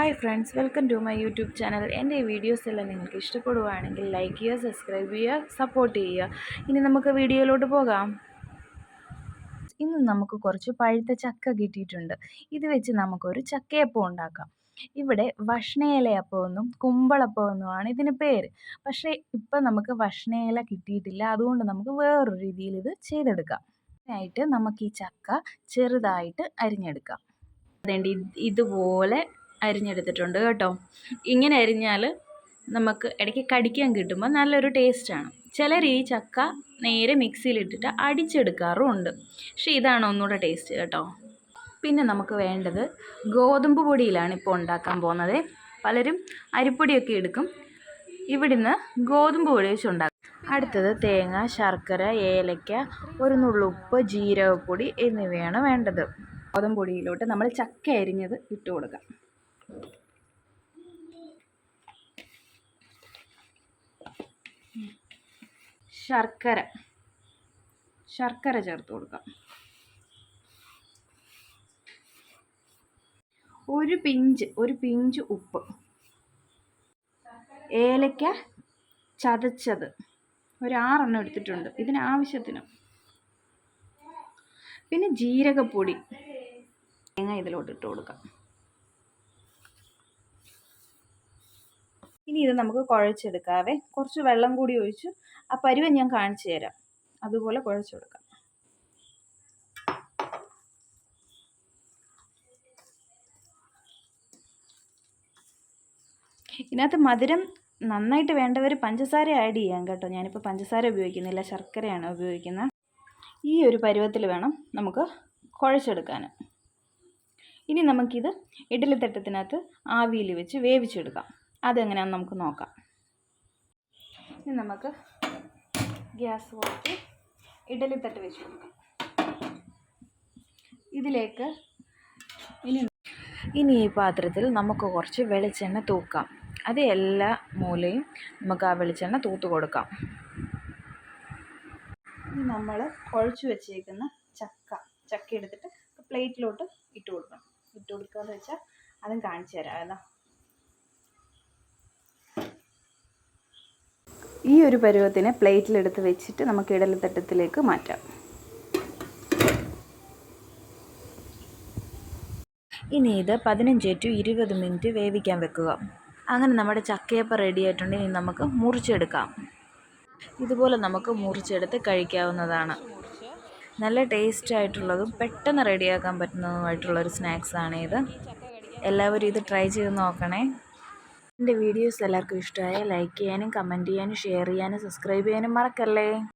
Hi friends welcome to my YouTube channel. എന്റെ ഈ videos എല്ലാം നിങ്ങൾക്ക് ഇഷ്ടപ്പെടുകയാണെങ്കിൽ ലൈക്ക് ചെയ്യുക സബ്സ്ക്രൈബ് ചെയ്യുക സപ്പോർട്ട് ചെയ്യുക. ഇനി നമുക്ക് വീഡിയോയിലോട്ട് പോകാം. ഇന്ന് നമുക്ക് കുറച്ച് പഴുത്ത ചക്ക കിട്ടിയിട്ടുണ്ട്. ഇത് വെച്ച് നമുക്കൊരു ചക്കയപ്പം ഉണ്ടാക്കാം. ഇവിടെ വഷ്ണയിലയപ്പം എന്നും കുമ്പളപ്പം എന്നുമാണ് ഇതിന് പേര്. പക്ഷേ ഇപ്പം നമുക്ക് വഷ്ണയില കിട്ടിയിട്ടില്ല. അതുകൊണ്ട് നമുക്ക് വേറൊരു രീതിയിൽ ഇത് ചെയ്തെടുക്കാം. അതിനായിട്ട് നമുക്ക് ഈ ചക്ക ചെറുതായിട്ട് അരിഞ്ഞെടുക്കാം. അതേണ്ടി ഇതുപോലെ അരിഞ്ഞെടുത്തിട്ടുണ്ട് കേട്ടോ. ഇങ്ങനെ അരിഞ്ഞാൽ നമുക്ക് ഇടയ്ക്ക് കടിക്കാൻ കിട്ടുമ്പോൾ നല്ലൊരു ടേസ്റ്റാണ് ചിലർ ഈ ചക്ക നേരെ മിക്സിയിലിട്ടിട്ട് അടിച്ചെടുക്കാറുമുണ്ട്. പക്ഷേ ഇതാണ് ഒന്നുകൂടെ ടേസ്റ്റ് കേട്ടോ. പിന്നെ നമുക്ക് വേണ്ടത് ഗോതമ്പ് പൊടിയിലാണ് ഇപ്പോൾ ഉണ്ടാക്കാൻ പോകുന്നത്. പലരും അരിപ്പൊടിയൊക്കെ എടുക്കും. ഇവിടുന്ന് ഗോതമ്പ് പൊടി വെച്ച് ഉണ്ടാക്കും. അടുത്തത് തേങ്ങ ശർക്കര ഏലയ്ക്ക ഒരു നുള്ളുപ്പ് ജീരകപ്പൊടി എന്നിവയാണ് വേണ്ടത്. ഗോതമ്പ് പൊടിയിലോട്ട് നമ്മൾ ചക്ക അരിഞ്ഞത് ഇട്ട് കൊടുക്കാം. ശർക്കര. ശർക്കര ചേർത്ത് കൊടുക്കാം. ഒരു പിഞ്ച് ഒരു പിഞ്ച് ഉപ്പ്. ഏലക്ക ചതച്ചത്. ഒരു ആറെണ്ണം എടുത്തിട്ടുണ്ട്. ഇതിന് ആവശ്യത്തിന്. പിന്നെ ജീരകപ്പൊടി തേങ്ങ ഇതിലോട്ട് ഇട്ട് കൊടുക്കാം. ഇനി ഇത് നമുക്ക് കുഴച്ചെടുക്കാവേ. കുറച്ച് വെള്ളം കൂടി ഒഴിച്ചു ആ പരുവം ഞാൻ കാണിച്ചു തരാം. അതുപോലെ കുഴച്ചെടുക്കാം ഇതിനകത്ത് മധുരം നന്നായിട്ട് വേണ്ടവർ പഞ്ചസാര ആഡ് ചെയ്യാം കേട്ടോ. ഞാനിപ്പോൾ പഞ്ചസാര ഉപയോഗിക്കുന്നില്ല ശർക്കരയാണ് ഉപയോഗിക്കുന്നത്. ഈ ഒരു പരുവത്തിൽ വേണം നമുക്ക് കുഴച്ചെടുക്കാൻ ഇനി നമുക്കിത് ഇഡലിത്തട്ടത്തിനകത്ത് ആവിയിൽ വെച്ച് വേവിച്ചെടുക്കാം. അതെങ്ങനെയാണെന്ന് നമുക്ക് നോക്കാം. ഇനി നമുക്ക് ഗ്യാസ് കൂട്ടി ഇഡലി തട്ട് വെച്ച് കൊടുക്കാം. ഇതിലേക്ക് ഇനി ഇനി ഈ പാത്രത്തിൽ നമുക്ക് കുറച്ച് വെളിച്ചെണ്ണ തൂക്കാം. അത് എല്ലാ മൂലയും നമുക്ക് ആ വെളിച്ചെണ്ണ തൂത്ത് കൊടുക്കാം. ഇനി നമ്മൾ കുഴച്ച് വെച്ചേക്കുന്ന ചക്ക ചക്ക എടുത്തിട്ട് പ്ലേറ്റിലോട്ട് ഇട്ട് കൊടുക്കണം. ഇട്ട് കൊടുക്കുക എന്ന് വെച്ചാൽ അതും കാണിച്ചു തരാം ഈ ഒരു പരുവത്തിനെ പ്ലേറ്റിലെടുത്ത് വെച്ചിട്ട് നമുക്ക് ഇടലത്തട്ടത്തിലേക്ക് മാറ്റാം. ഇനി ഇത് പതിനഞ്ച് ടു ഇരുപത് മിനിറ്റ് വേവിക്കാൻ വെക്കുക. അങ്ങനെ നമ്മുടെ ചക്കയപ്പം റെഡി ആയിട്ടുണ്ട്. ഇനി നമുക്ക് മുറിച്ചെടുക്കാം. ഇതുപോലെ നമുക്ക് മുറിച്ചെടുത്ത് കഴിക്കാവുന്നതാണ്. നല്ല ടേസ്റ്റ് ആയിട്ടുള്ളതും പെട്ടെന്ന് റെഡിയാക്കാൻ പറ്റുന്നതുമായിട്ടുള്ളൊരു സ്നാക്സാണ് ഇത് എല്ലാവരും ഇത് ട്രൈ ചെയ്ത് നോക്കണേ. എന്റെ വീഡിയോസ് എല്ലാവർക്കും ഇഷ്ടമായ ലൈക്ക് ചെയ്യാനും കമന്റ് ചെയ്യാനും ഷെയർ ചെയ്യാനും സബ്സ്ക്രൈബ് ചെയ്യാനും മറക്കല്ലേ?